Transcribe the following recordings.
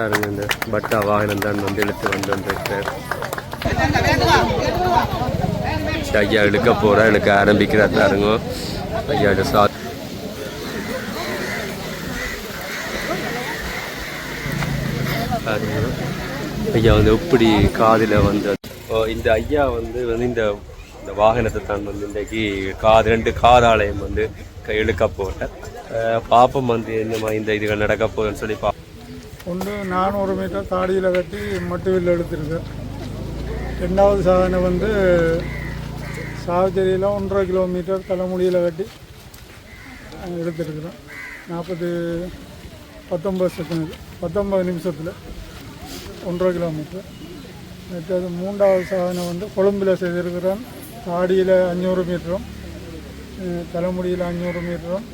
பாருங்க இந்த பட்டா வாகனம் தான் வந்து இழுத்து வந்து வந்திருக்கிறார். ஐயா இழுக்க போகிறேன் எனக்கு ஆரம்பிக்கிறார் பாருங்க. ஐயா சா ஐயா வந்து எப்படி காதில் வந்து இந்த ஐயா வந்து வந்து இந்த இந்த வாகனத்தை தான் வந்து இன்றைக்கு காது ரெண்டு காதாலயம் வந்து க- இழுக்க போட்டேன் பாப்பம் வந்து என்னமா இந்த இதுகள் நடக்க போகுதுன்னு சொல்லி பா ஒன்று நானூறு மீட்டர் தாடியில் கட்டி மட்டுவில் எடுத்திருக்கு. ரெண்டாவது சாதனை வந்து சாவச்சேரியில் ஒன்றரை கிலோமீட்டர் தலைமுடியில் கட்டி எடுத்துருக்குறோம். நாற்பது பத்தொம்பது செகண்ட் பத்தொம்பது நிமிஷத்தில் ஒன்றரை கிலோமீட்டர். மற்றது மூன்றாவது சாதனை வந்து கொழும்பில் செய்திருக்கிறேன் தாடியில் அஞ்சூறு மீட்டரும் தலைமுடியில் அஞ்சூறு மீட்டரும்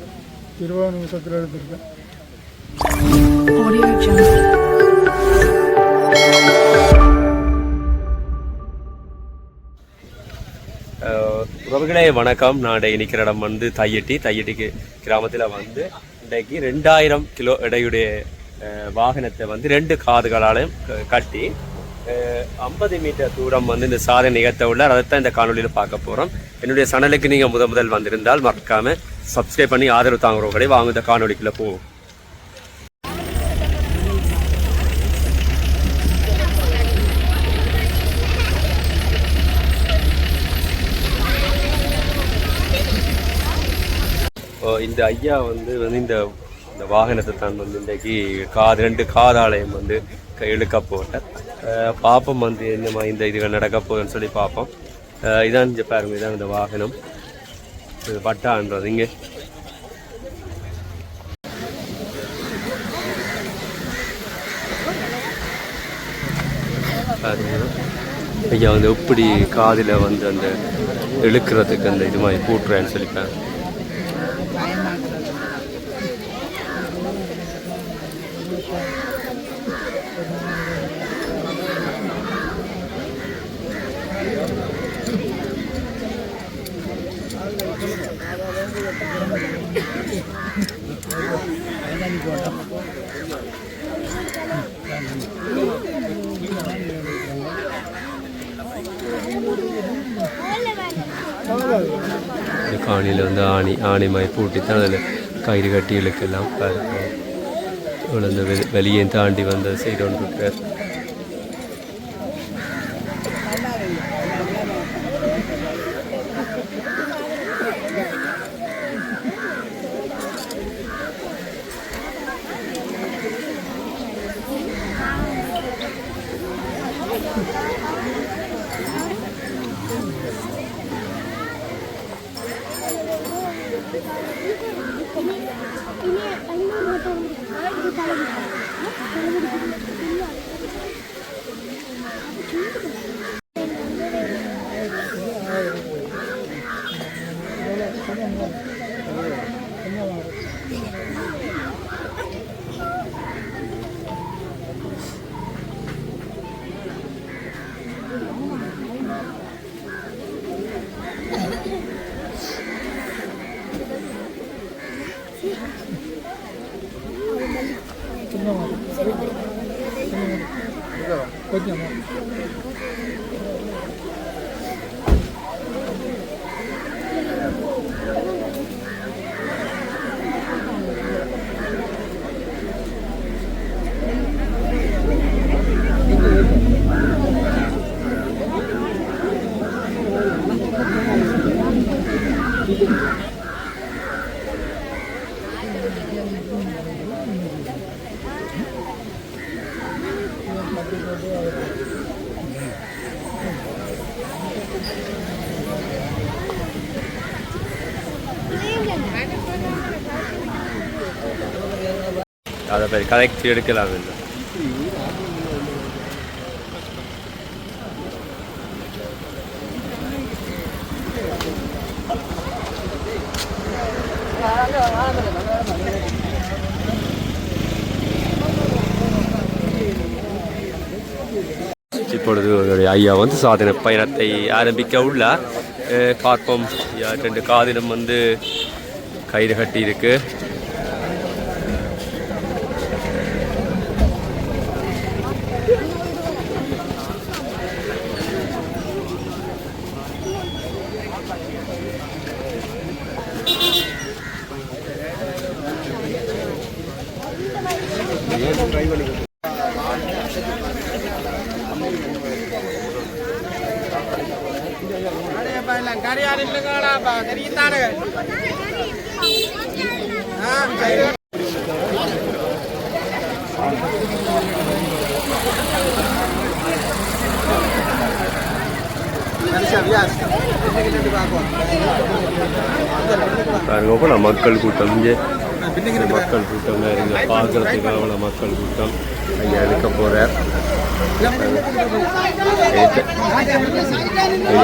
இருபது நிமிஷத்தில் எடுத்திருக்கேன். உறவுகளே வணக்கம். நான் இன்றைக்கு நிற்கிற இடம் வந்து தையட்டி. தையட்டிக்கு கிராமத்தில் வந்து இன்றைக்கு ரெண்டாயிரம் கிலோ எடையுடைய வாகனத்தை வந்து ரெண்டு காதுகளாலையும் கட்டி ஐம்பது மீட்டர் தூரம் வந்து இந்த சாதனை நிகழ்த்த உள்ளார். அதைத்தான் இந்த காணொலியில் பார்க்க போகிறோம் என்னுடைய சேனலுக்கு நீங்கள் முத முதல் வந்திருந்தால் மறக்காமல் சப்ஸ்கிரைப் பண்ணி ஆதரவு தாங்குறவர்களே வாங்க இந்த காணொலிக்குள்ளே போவோம். இந்த ஐயா வந்து வந்து இந்த இந்த வாகனத்தை தான் வந்து இன்றைக்கு காது ரெண்டு காதாலயம் வந்து க- இழுக்க போட்டேன் பாப்பம் வந்து என்னமா இந்த இதுகள் நடக்க போகுதுன்னு சொல்லி பார்ப்போம் இதான் இங்கே பாருங்க இதான் இந்த வாகனம். இது பட்டான்றது இங்கே. ஐயா வந்து எப்படி காதில் வந்து அந்த இழுக்கிறதுக்கு அந்த இது மாதிரி கூட்டுறேன்னு சொல்லிப்பேன் காணியில் வந்து ஆணி ஆணி மாதிரி பூட்டித்தான் அதில் கயிறு கட்டி இழுக்கலாம். பாருங்க. இவ்வளோ இந்த வெளியே தாண்டி வந்து செய்து கொண்டிருக்கார் கொஞ்சமா அதை பேர் கலெக்ட் எடுக்கலாம் இல்லை இப்பொழுது ஒரு ஐயா வந்து சாதன பயணத்தை ஆரம்பிக்க உள்ளார். பார்ப்போம். ரெண்டு காதிலும் வந்து கயிறு கட்டி இருக்குது பாருங்க இப்போ நான் மக்கள் கூட்டம். இங்கே மக்கள் கூட்டம் இருங்க பார்க்கறதுக்கு அவ்வளோ மக்கள் கூட்டம். இங்கே எடுக்க போகிறார்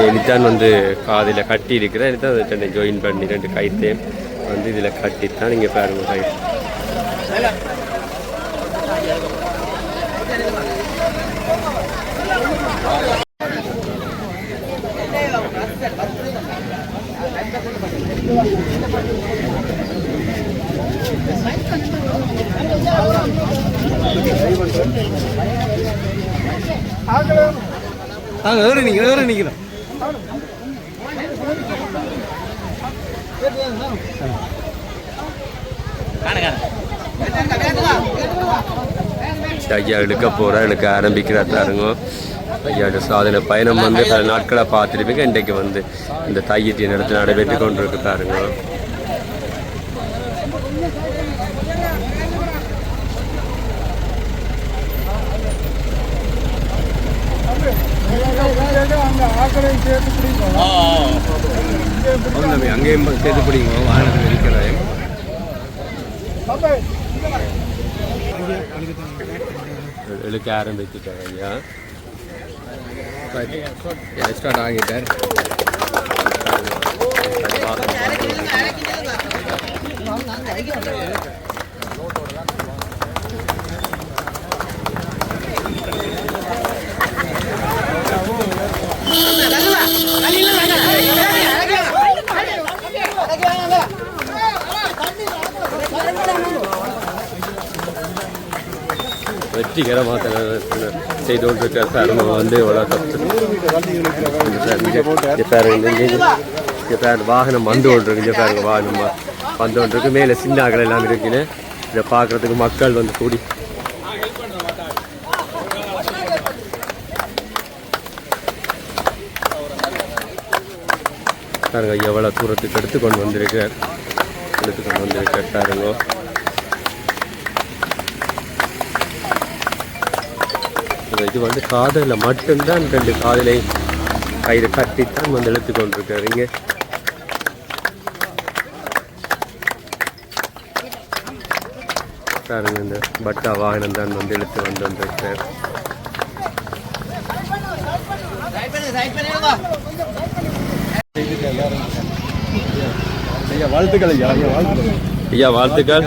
இனித்தான் வந்து காதில் கட்டி இருக்கிறேன் இனித்தான் அதை ஜாயின் பண்ணி ரெண்டு கைத்தையும் வந்து இதில் கட்டித்தான் நீங்கள் பாருங்க கை நாங்கள் எதிர நிற்கிறோம் எதிர நிற்கிறோம் எடுக்க போகிறா எடுக்க ஆரம்பிக்கிறா தாருங்க ஐயாவோட சாதனை பயணம் வந்து பல நாட்களாக பார்த்துருப்பீங்க. இன்றைக்கு வந்து இந்த தையீட்டிய நடத்தி நடைபெற்று கொண்டிருக்கு பாருங்க. அங்கேயும் சேர்த்து பிடிங்க வாகனத்தில் இருக்கிறேன் எடுக்க ஆரம்பிச்சுட்டார் ஐயா. ಸ್ಟಾರ್ಟ್ ಆಗಿದೆ? வெற்றிகரமாக செய்து கொண்டிருக்கார் சார் நம்ம வந்து இவ்வளோ கஷ்டம் இங்கே பாருங்க இங்கே பாருங்க வாகனம் வந்து கொண்டிருக்கு இங்கே பாருங்க வாகனம் வந்து கொண்டிருக்கு. மேலே சின்னாக்கள் எல்லாம் இருக்குன்னு இதை பார்க்குறதுக்கு மக்கள் வந்து கூடி. பாருங்க எவ்வளோ தூரத்துக்கு எடுத்து கொண்டு வந்திருக்கார் எடுத்து கொண்டு வந்திருக்கார் பாருங்க. இது வந்து காதலில் மட்டும்தான் ரெண்டு காதலை கயிறு கட்டித்தான் வந்து இழுத்து கொண்டிருக்காரு இங்கே பாருங்க இந்த பட்டா வாகனம் தான் வந்து இழுத்து வந்து வந்திருக்கார் ஐயா வாழ்த்துக்கள். ஐயா வாழ்த்துக்கள். ஐயா வாழ்த்துக்கள்.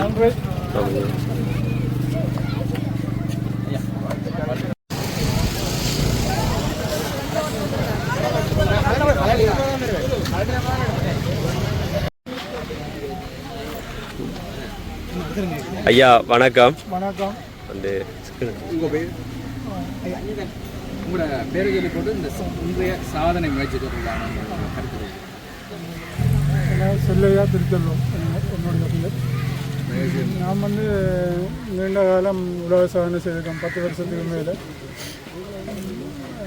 ஐயா வணக்கம். வணக்கம். வந்து உங்கள் பேர்? உங்களோட பேரை சொல்லி போட்டு இந்த இன்றைய சாதனை முயற்சி தொடர்பான செல்லையா திருச்செல்வம் என்ன- என்னுடைய பேர் நான் வந்து நீண்ட காலம் உலக சாதனை செய்திருக்கேன். பத்து வருஷத்துக்கு மேலே.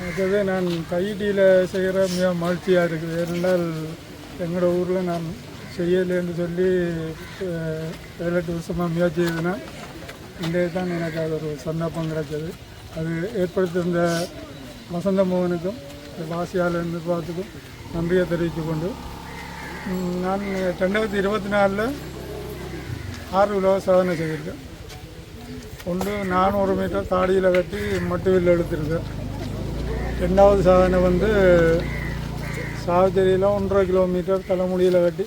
ஆகவே நான் கைடியில் செய்கிற மிக மகிழ்ச்சியாக இருக்குது. ஏனென்றால் எங்களோட ஊரில் நான் செய்யலைன்னு சொல்லி ஏழு எட்டு வருஷமாக முயற்சி செய்தேன் இன்றைய தான் எனக்கு அது ஒரு சந்தர்ப்பம் கிடைச்சது. அது ஏற்படுத்தியிருந்த வசந்த மோகனுக்கும் வாசியால் பார்த்துக்கும் நன்றியை தெரிவித்து கொண்டு நான் ரெண்டாயிரத்தி இருபத்தி நாலில் ஆறு உலக சாதனை செய்திருக்கேன். ஒன்று நானூறு மீட்டர் தாடியில் கட்டி மட்டுவில் எடுத்திருக்கேன் ரெண்டாவது சாதனை வந்து சாவச்சேரியில் ஒன்றரை கிலோமீட்டர் தலைமுடியில் கட்டி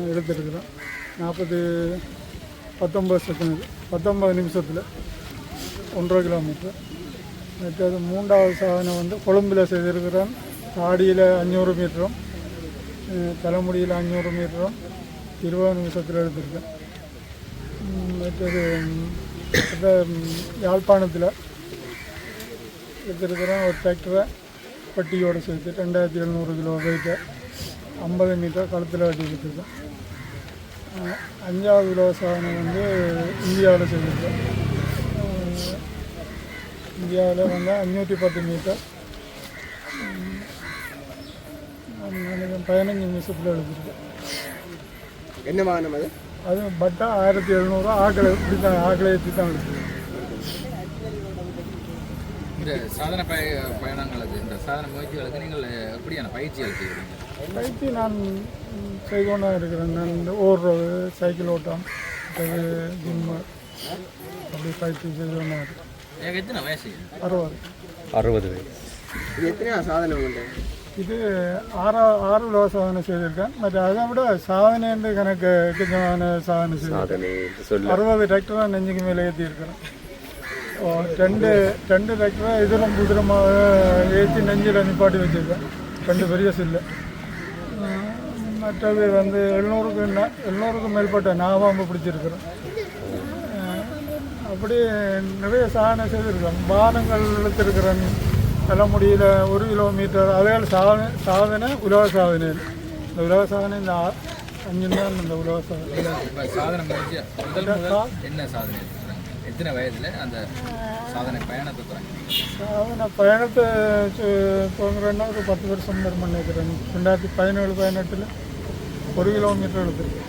அஹ், நாற்பது நாற்பத்தி பத்தொம்பது செகண்ட் பத்தொம்பது நிமிஷத்தில் ஒன்றரை கிலோமீட்டர் மற்றது மூன்றாவது சாதனை வந்து கொழும்பில் செய்திருக்கிறோம். தாடியில் அஞ்சூறு மீட்டரும் தலைமுடியில் அஞ்சூறு மீட்டரும் இருபது நிமிஷத்தில் எடுத்திருக்கேன். மற்றது யாழ்ப்பாணத்தில் எடுத்திருக்கிறோம். ஒரு டிராக்டரை பட்டியோடு சேர்த்து ரெண்டாயிரத்தி எழுநூறு கிலோ வெயிட்டை ஐம்பது மீட்டர் கழுத்தில் கட்டி வச்சுருக்கேன் அஞ்சாவது கிலோ சாதனை வந்து இந்தியாவில் செய்திருக்கேன் அஹ், இந்தியாவில் வந்து அஞ்சூற்றி பத்து மீட்டர் பதினஞ்சு நிமிஷத்தில் எழுதிருக்கேன் என்ன வாகனம் அது? அது பட்டா ஆயிரத்தி எழுநூறுவா ஆக்களை இப்படி தான் ஆக்களை ஏற்றி தான் எடுத்துருக்கேன். இந்த சாதன பய பயணங்களுக்கு இந்த சாதன முயற்சிகளுக்கு நீங்கள் எப்படியான பயிற்சிகள் செய்கிறீங்க பயிற்சி நான் செய்து கொண்டு இருக்கிறேன். நான் இந்த ஓடுறது சைக்கிள் ஓட்டம் அது ஜிம்மு அப்படி பயிற்சி செய்து கொண்டு இருக்கேன் வயசு? அறுபது. அறுபது வயசு. இது எத்தனையா சாதனை உண்டு இது ஆறா ஆறு கிலோ சாதனை செய்திருக்கேன். மற்ற அதை விட சாதனை என்று கணக்கு கொஞ்சமான சாதனை செய்திருக்கேன். அறுபது டிராக்டரை நெஞ்சுக்கு மேலே ஏற்றிருக்கிறேன் ஓ ரெண்டு ரெண்டு டிராக்டரை எதிரும் புதிரமாக ஏற்றி நெஞ்சில் நிப்பாட்டி வச்சுருக்கேன். ரெண்டு பெரிய சில்லு. மற்றது வந்து எழுநூறுக்கு எழுநூறுக்கு மேற்பட்ட நாவாம்பு பிடிச்சிருக்கிறேன் அஹ், அப்படி நிறைய சாதனை செய்திருக்கேன் பானங்கள் இழுத்திருக்கிறேன் தலைமுடியில் ஒரு கிலோமீட்டர் அதே சாதனை சாதனை உலக சாதனை. இந்த உலக சாதனை இந்த அஞ்சு தான் இந்த உலக சாதனை. சாதன என்ன சாதனை எத்தனை வயதில் அந்த சாதனை பயணத்தை தொடங்கி. சாதனை பயணத்தை போகிறேன்னா ஒரு பத்து வருஷம் நேரம் பண்ணிக்கிறேன் ரெண்டாயிரத்தி பதினேழு பதினெட்டில் ஒரு கிலோமீட்டர் எடுத்திருக்கேன்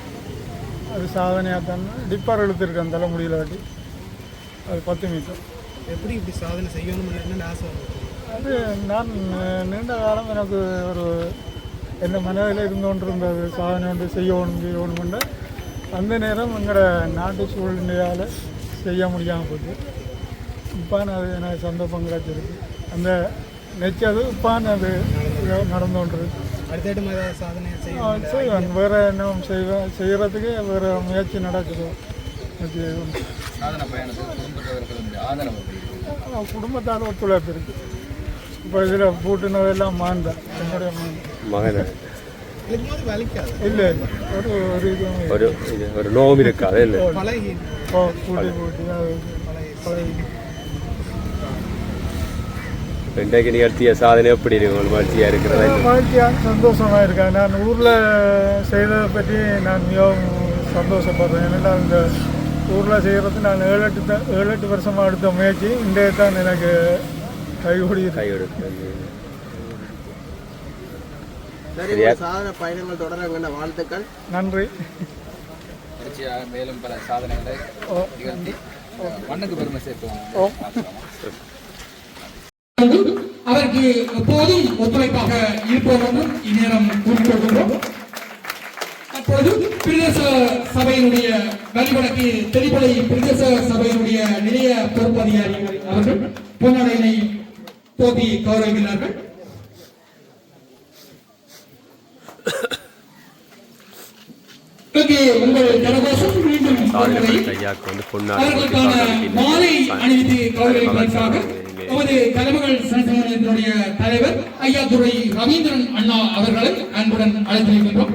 அது சாதனையாக தான். டிப்பர் எடுத்திருக்கேன் தலைமுடியில் வாட்டி. அது பத்து மீட்டர் எப்படி இப்படி சாதனை செய்யணும்னு என்ன ஆசை அது நான் நீண்ட காலம் எனக்கு ஒரு எந்த மனதில் இருந்து கொண்டிருந்தது சாதனை ஒன்று செய்யணும் செய்யணும்னு. அந்த நேரம் எங்களோட நாட்டு சூழ்நிலையால் செய்ய முடியாமல் போச்சு. இப்போ அது எனக்கு சந்தர்ப்பம் கிடைச்சிருக்கு அந்த நெச்சது இப்போ அது நடந்து கொண்டிருக்கு அடுத்தடுத்து ஏதாவது சாதனை செய்ய ஆ, செய்வேன். வேறு என்ன செய்வேன் செய்கிறதுக்கு வேறு முயற்சி நடக்குது. குடும்பத்தால் ஒத்துழைப்பு இருக்குது இப்போ இதில் பூட்டினதெல்லாம் மாந்தேன் என்னுடைய மாந்தேன் மகன். இல்லை இல்லை. ஒரு ஒரு இதுவும். ஒரு ஒரு நோவு இருக்காது இல்லை? கூட்டி பழகி. இன்றைக்கு நிகழ்த்திய சாதனை எப்படி இருக்கு? உங்களுக்கு மகிழ்ச்சியாக இருக்கிறதா? மகிழ்ச்சியாக சந்தோஷமாக இருக்கேன் நான் ஊரில் செய்ததை பற்றி நான் மிகவும் சந்தோஷப்படுறேன். ஏன்னா இந்த ஊரில் செய்கிறது நான் ஏழு எட்டு த- ஏழு எட்டு வருஷமாக எடுத்த முயற்சி. இன்றைய தான் எனக்கு கைகூடி உங்க சாதனை பயணங்கள் தொடரங்கண்ண வாழ்த்துக்கள். நன்றி. மேலும் பல சாதனைகளை மண்ணுக்கு பெருமை. அதற்கு எப்போதும் ஒத்துழைப்பாக இருப்போம் என்றும் இந்நேரம் கூறிக்கொள்கின்றோம் அப்பொழுது பிரதேச சபையினுடைய வழிவடக்கு தெளிப்படை பிரதேச சபையினுடைய நிலைய பொறுப்பதிகாரி அவர்கள் பொன்னடையினை போட்டி கௌரவிக்கிறார்கள் உங்கள் கரகோஷம் மீண்டும் அவர்களுக்கான மாலை அணிவித்து கௌரவிப்பதற்காக நமது கலமகள் சனசங்கத்தினுடைய தலைவர் ஐயா துறை ரவீந்திரன் அண்ணா அவர்களை அன்புடன் அழைத்திருக்கின்றோம்